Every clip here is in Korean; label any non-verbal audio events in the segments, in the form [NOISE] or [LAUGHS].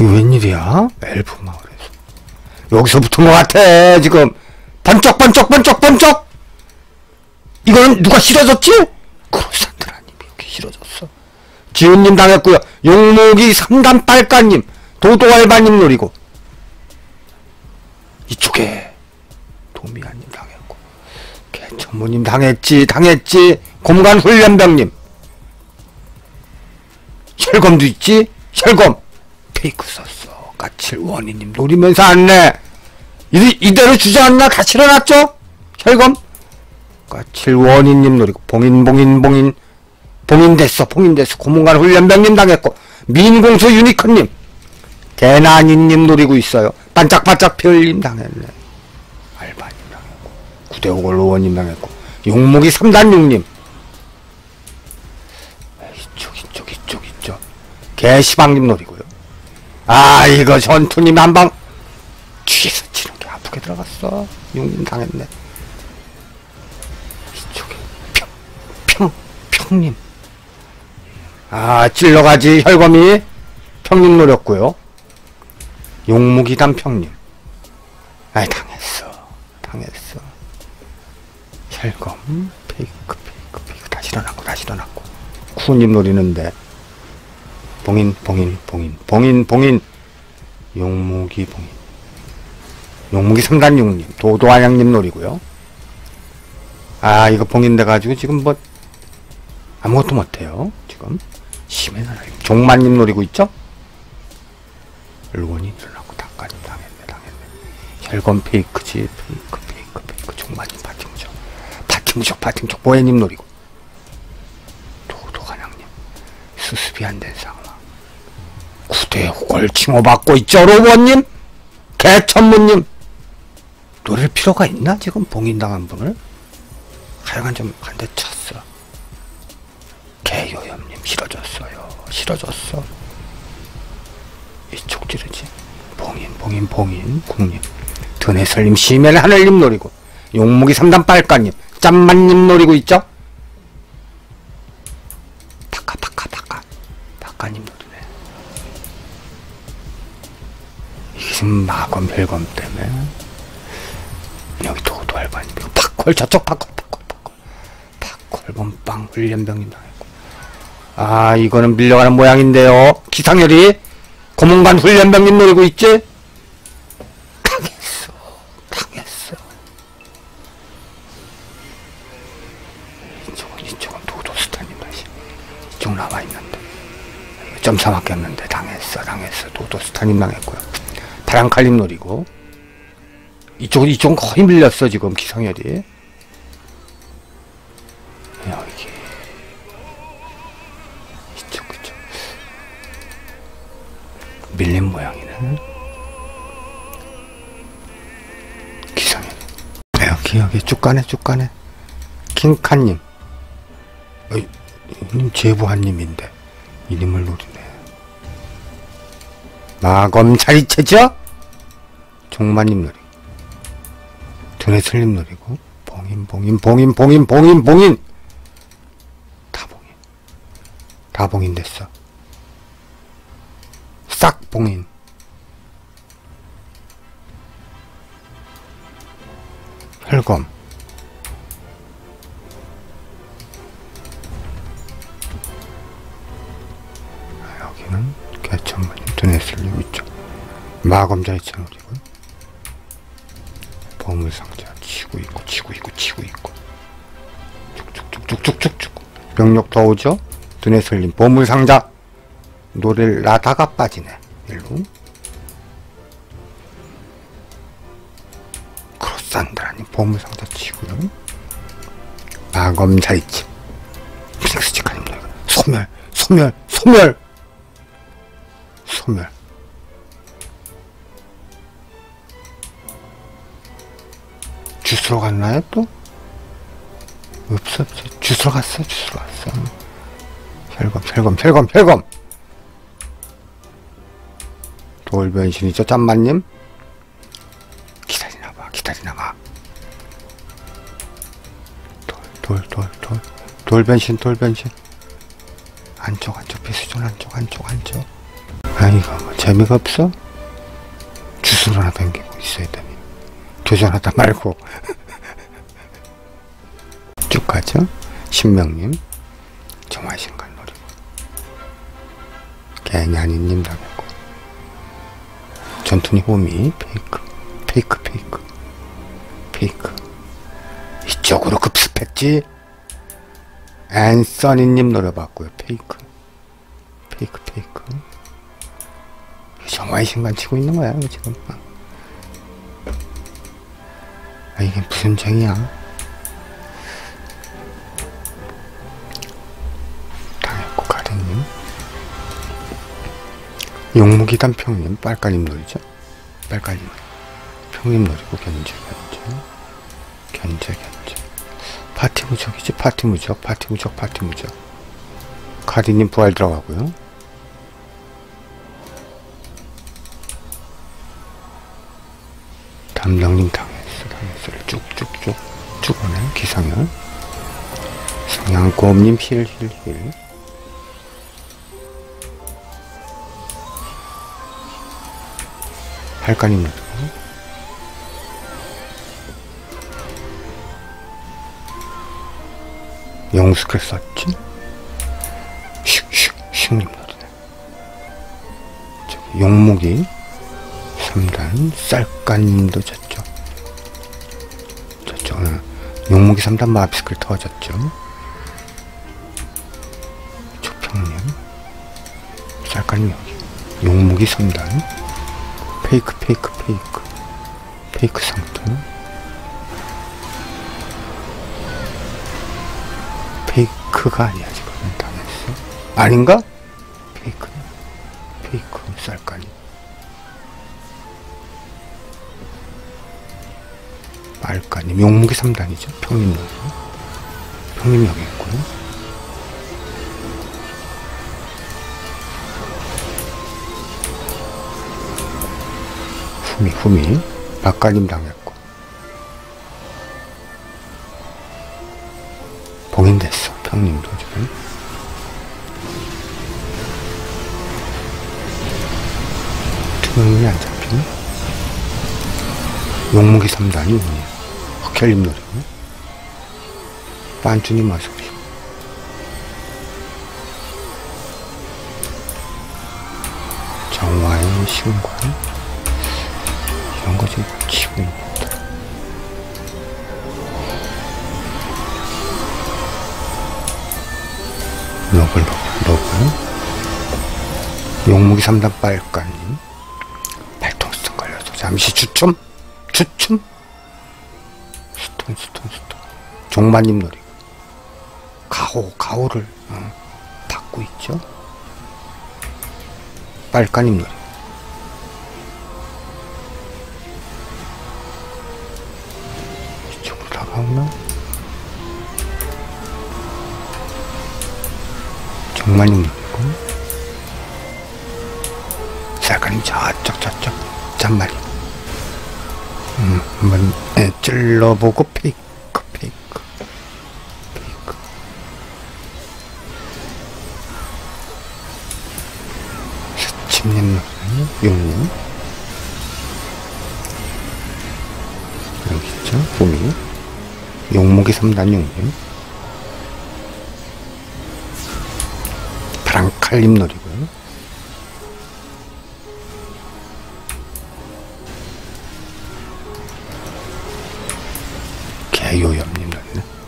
웬일이야? 엘프 마을에서. 여기서 붙은 것 같아, 지금. 번쩍, 번쩍, 번쩍, 번쩍! 이거는 누가 실어줬지? 크로산드라님이 여기 실어줬어. 지훈님 당했고요. 용목이 3단 빨까님, 도도알바님 노리고. 이쪽에 도미아님 당했고. 개천무님 당했지, 당했지. 공간 훈련병님. 혈검도 있지? 혈검. 페이크 썼어. 까칠 원희님 노리면서 안내. 이, 이대로 주저앉나 다 실어놨죠? 혈검. 까칠 원희님 노리고 봉인 봉인 봉인 봉인 됐어 봉인 됐어 고문관 훈련병님 당했고 민공수 유니콘님 개나니님 노리고 있어요. 반짝반짝 별님 당했네. 알바님 당했고 구대오골 의원님 당했고 용목이 3단 6님 이쪽 이쪽 이쪽 이쪽 개시방님 노리고요. 아 이거 전투님 한방 뒤에서 치는 게 아프게 들어갔어. 용님 당했네. 이쪽에 평, 평, 평님. 아, 찔러가지 혈검이 평님 노렸고요. 용무기단 평님. 아이, 당했어. 당했어. 혈검, 페이크, 페이크, 페이크. 다시 일어났고, 다시 일어났고. 쿠님 노리는데. 봉인, 봉인, 봉인, 봉인, 봉인. 용무기, 봉인. 용무기 3단 6님. 도도한양님 노리고요. 아, 이거 봉인돼가지고 지금 뭐, 아무것도 못해요. 지금. 심해. 종만님 노리고 있죠? 일본이 일어나고 닭까지 당했네, 당했네. 혈건 페이크지, 페이크, 페이크, 페이크. 종만님 파팅적. 파팅적, 파팅적. 보혜님 노리고. 도도관양님. 수습이 안 된 상황. 호걸 칭호받고 있죠, 로봇님? 개천무님. 노릴 필요가 있나? 지금 봉인당한 분을? 하여간 좀한대 쳤어. 개요염님 실어줬어요. 실어줬어. 이쪽 지르지. 봉인, 봉인, 봉인, 국님. 드네슬님, 시멜 하늘님 노리고. 용목이 3단 빨까님, 짠만님 노리고 있죠? 바카, 바카, 바카. 바카님 이게 지금 마검, 별검 때문에. 여기 도도 알바님. 팝콜, 저쪽 팝콜, 팝콜, 팝콜. 팝콜, 범빵, 훈련병님 당했고. 아, 이거는 밀려가는 모양인데요. 기상열이. 고문관 훈련병님 노리고 있지? 점사 맞겠는데 당했어, 당했어. 도도스타님 당했고요. 다랑칼님 노리고. 이쪽은, 이쪽은 거의 밀렸어, 지금 기상열이. 여기. 이쪽, 이쪽. 밀린 모양이네. 기상해. 여기, 여기, 쭉 가네, 쭉 가네. 킹카님. 어이, 이님 제부한님인데, 이님을 노리네. 마검 자리체죠? 종마님 노리고. 드네슬님 노리고. 봉인, 봉인, 봉인, 봉인, 봉인, 봉인. 다 봉인. 다 봉인 됐어. 싹 봉인. 혈검. 마검자의 채널이고 보물상자 치고 있고 치고 있고 치고 있고. 쭉쭉쭉쭉쭉쭉 병력 더 오죠? 드네슬림 보물상자. 노래를 나다가 빠지네 일로. 크로산드라니 보물상자 치고요. 마검자이집. 픽스치카님 소멸 소멸 소멸. 소멸 주스러 갔나요 또? 없어 없어. 주스러 갔어 주스러 갔어. 혈검 혈검 혈검 혈검! 돌변신이죠 짠마님? 기다리나봐 기다리나봐. 돌 돌 돌 돌. 돌변신 돌변신. 안쪽 안쪽 비수전 안쪽 안쪽 안쪽. 아 아이가 뭐 재미가 없어? 주술 하나 당기고 있어야 되니 도전하다 말고. [LAUGHS] 쭉 가죠? 신명님 정화신간 노리고 개냐니님 당했고. 전투니 호미 페이크 페이크 페이크 페이크. 이쪽으로 급습했지? 앤서니님 노려봤고요. 페이크 페이크 페이크. 정화의 신간 치고 있는 거야 지금 아 이게 무슨 쟁이야? 당했고 가리님. 용무기 단 평님 빨간님 노리죠? 빨간님. 평님 노리고 견제 견제. 견제 견제. 파티 무적이지 파티 무적 파티 무적 파티 무적. 가리님 부활 들어가고요. 당했어 당했어를 쭉쭉쭉 쭉 오네 기상현 성냥곰님 힐힐힐. 노리고 영숙을 썼지? 슉슉 노리네 저기 용목이 3단 쌀까님도 졌 용목이 3단 마비스크를 터졌죠. 조평님 쌀까님 여기. 용목이 3단. 페이크 페이크 페이크. 페이크 상품 페이크가 아니야 지금. 당했어. 아닌가? 페이크. 페이크 쌀까니 말까님 용무기 3단이죠? 평림 여기 평림 여기 있고요. 후미 후미. 박가님 당했고. 봉인됐어 평림도 지금. 투명이 안 잡히네. 용무기 3단이 뭐냐 흑혈림 노리고 빤쭈님 어서오시 정화의 신관 이런 거좀 치고 있다 로블 로블 용무기 3단 빨간님 발통스턴 걸려서 잠시 주춤 스톤 종마님 노리고 가오 가오를 어, 받고 있죠? 빨간님 노리 이쪽으로 다가오나? 종마님 노리고. 쌀가님 저쪽 저쪽 잔말이. 음, 한번 예, 찔러보고 페이크 페이크. 페이크 스침님 용님. 여기 있죠? 봄이 용목이 3단 용님. 브랑칼님 노리고요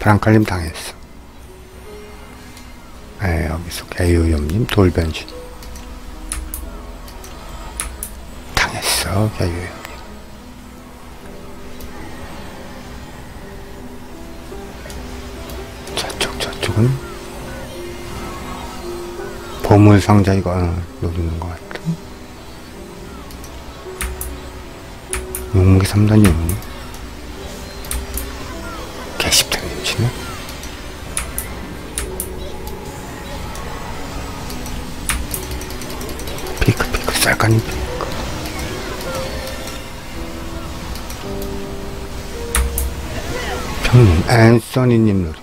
브랑칼님 당했어. 네, 여기서 개요염님 돌변신. 당했어 저쪽 저쪽은 보물 상자 이거 어, 노리는 것 같아. 용무기 3단 용무 개 많이 뿌릴까 평민 음, 앤서니님 노래.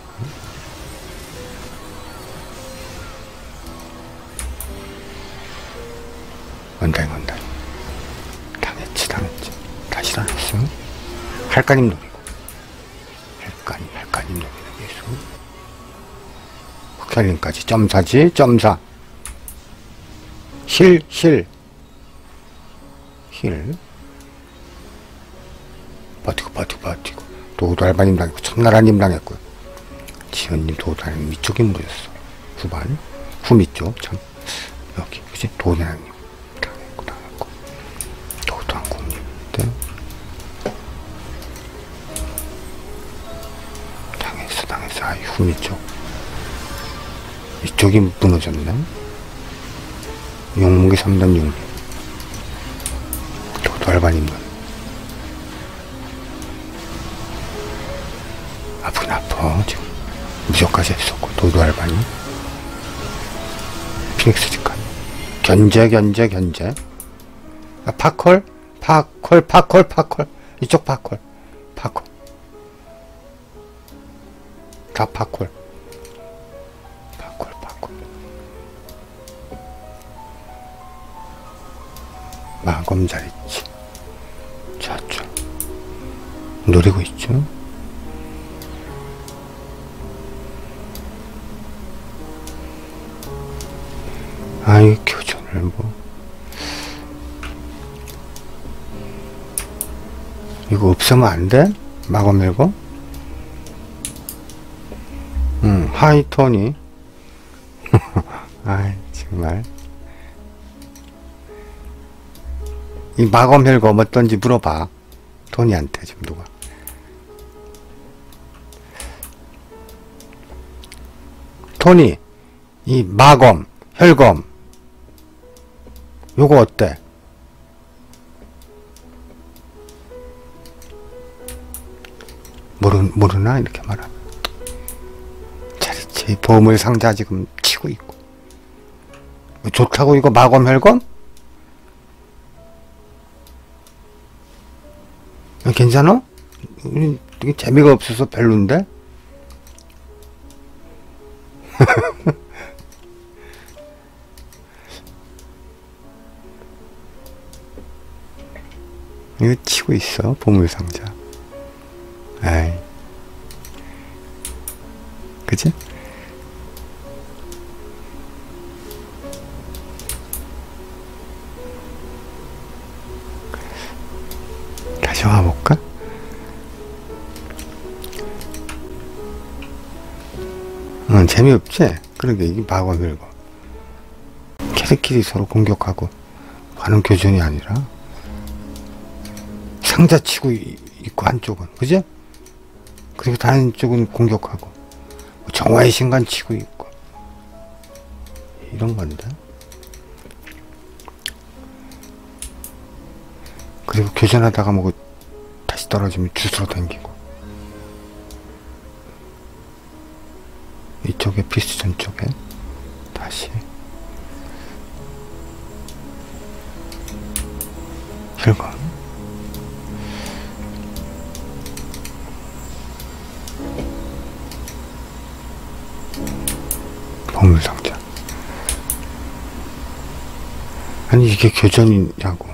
원단 원단 당했지 당했지 다시 당했어 할까님 노래. 할까님 할까님 노래. 계속 국살림까지. 점사지? 점사. 실 실. 힐. 버티고 버티고 버티고. 도도 알바님 당했고 천나라님 당했고요 지연님 도도 알바님 이쪽에 물렸어. 후반. 후밑쪽. 참. 여기 그지 도대나님 당했고 당했고. 도도 한국님인데. 당했어 당했어. 아이 후밑쪽. 이쪽이 무너졌네. 용무기 3단 6님 도도 알바님은 아프긴 아파. 지금 무적까지 했었고 도도 알바니. 피닉스 직관. 견제 견제 견제. 아, 파콜 파콜 파콜 파콜 이쪽 파콜 파콜 다 파콜 파콜 파콜 마검 잘 있지 노리고 있죠. 아이 교전을 뭐. 이거 없으면 안 돼? 마거 밀고? 응 하이토니. [LAUGHS] 아이 정말. 이 마거 밀고 어떤지 물어봐. 토니한테 지금 누가 토니 이 마검 혈검 요거 어때? 모르, 모르나? 이렇게 말하면. 잘했지. 보물 상자 지금 치고 있고. 좋다고 이거 마검 혈검? 괜찮아? 우리 되게 재미가 없어서 별론데? 치고 있어 보물상자 아이 그치? 다시 와볼까? 응 재미없지? 그러게 이게 마과 밀고 걔들끼리 서로 공격하고 하는 교전이 아니라 상자 치고 있고 한쪽은. 그죠? 그리고 다른 쪽은 공격하고. 뭐 정화의 신간 치고 있고. 이런 건데. 그리고 교전하다가 뭐 다시 떨어지면 주스로 당기고. 이쪽에 피스전 쪽에. 다시. 혈관 보물상자 아니 이게 교전이냐고.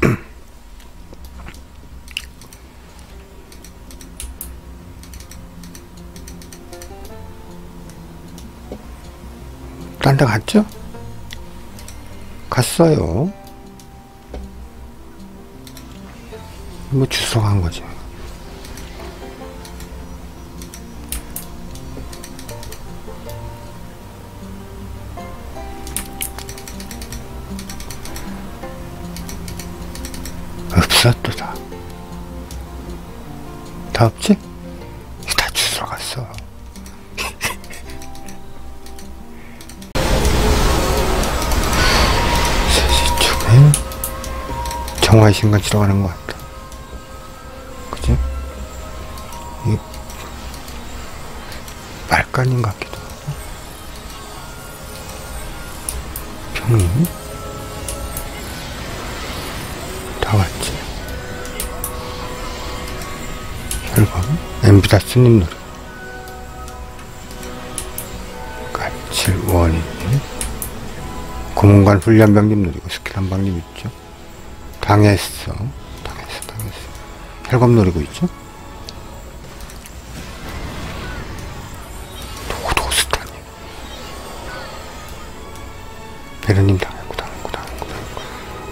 [CLEARS THROAT] 딴 데 갔죠? 갔어요. 뭐 주소 간 거지 또 다. 다 없지? 다 주스러 갔어. 세시 쪽에 정화의 신간 들어가는 것 같다. 그지? 이 말간인 것 같기도 하고. 평님? 혈관, 엠비다 스님 노래. 까칠 원인님. 고문관 훈련병님 노리고 스킬 한방님 있죠. 당했어. 당했어, 당했어. 혈검 노리고 있죠? 도도스타님. 베르님 당했고, 당했고, 당했고, 당했고.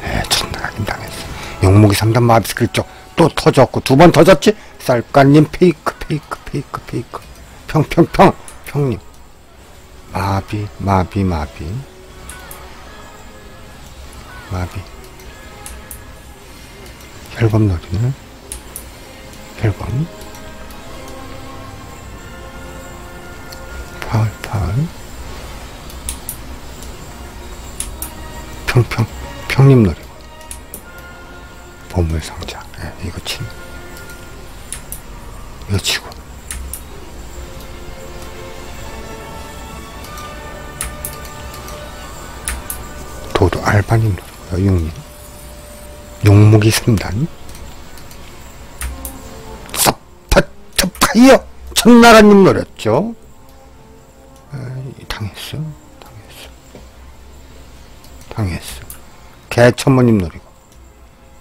에, 천나라님 당했어. 용목이 3단 마비스킬 쪽또 터졌고, 두 번 터졌지? 쌀까님 페이크, 페이크, 페이크, 페이크. 평평평, 평님. 마비, 마비, 마비. 마비. 노리는 혈검. 파울, 파울. 평평, 노리고. 보물상자. 예, 이거 치. 이거 치고. 도도 알바님 육님. 용무기 3단. 서파트파이어! 천나라님 노렸죠? 당했어. 당했어. 당했어. 개천무님 노리고.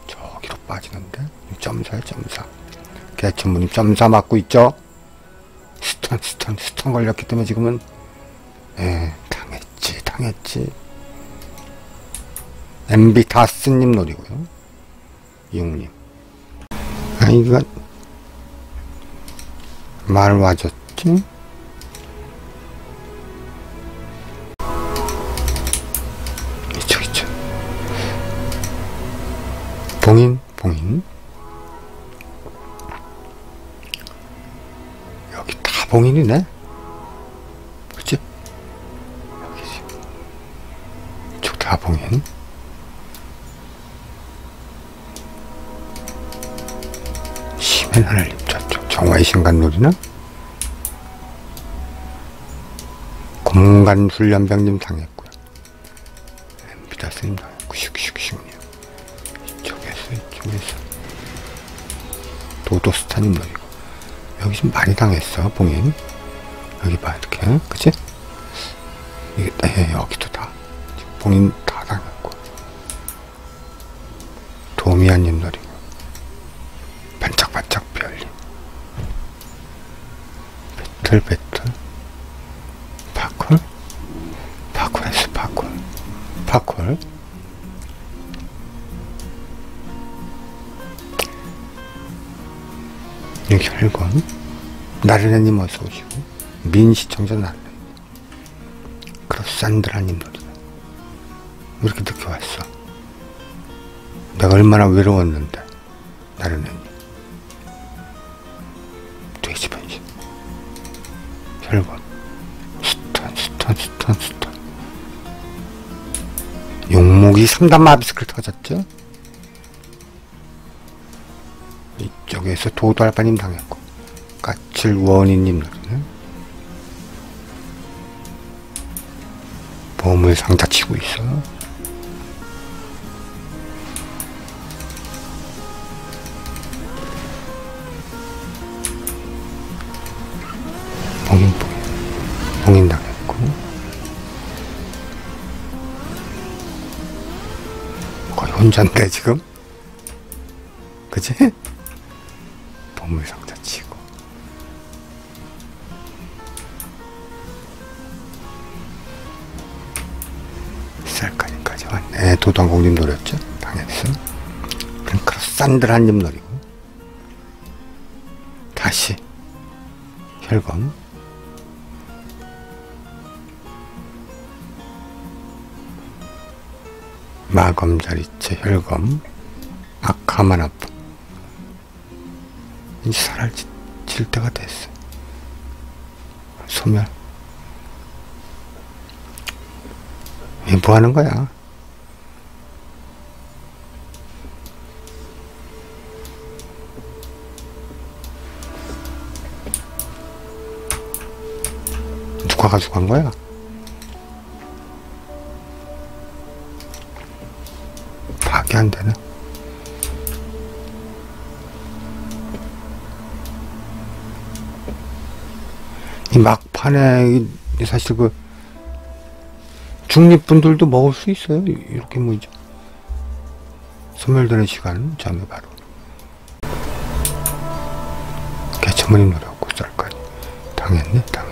저기로 빠지는데? 점사야, 점사. 개천무님 점사 맞고 있죠? 스턴, 스턴, 스턴 걸렸기 때문에 지금은, 에, 당했지, 당했지. MB 다스님 노리고요. 이용님. 아, 이거, 말 와줬지? 이쪽, 이쪽. 봉인. 봉인이네? 그치? 여기지. 이쪽 다 봉인. 심한 하늘님 정화의 신간놀이는 공간 훈련병님 당했고요. 비다스님 당했고 슉슉슉님 이쪽에서 이쪽에서 도도스타님 놀이고 여기 좀 많이 당했어 봉인. 여기 봐 이렇게. 그치? 이게 에, 여기도 다. 봉인 다 당했고. 도미안님 놀이고 반짝반짝 별님 배틀 배틀. 파콜? 파콜 파콜. 여기 혈관 나르네님 어서 오시고 민 시청자 나르네 크로산드라님 노래. 왜 이렇게 늦게 왔어? 내가 얼마나 외로웠는데 나르네님. 돼지 변신. 혈관. 스턴 스턴 스턴 스턴. 용목이 3단 마비스크를 터졌죠? 이쪽에서 도도알바님 당했고 까칠 원인님 노리는 보물 상자 치고 있어. 봉인 혼자인데 지금? 그치? [LAUGHS] 보물 상자 도당공님 노렸죠? 당했어 핑크로 산드라님 노리고 다시. 혈검 마검 자리체 혈검 악하만 아프 이제 사라질 때가 됐어 소멸. 이 뭐 하는 거야 누가 가져간 거야 파악이 안 되네 이 막판에 이 사실 그 중립분들도 먹을 수 있어요. 이렇게 뭐죠. 소멸되는 시간 점에 바로 부모님 노래하고 쌀까지 당했네 당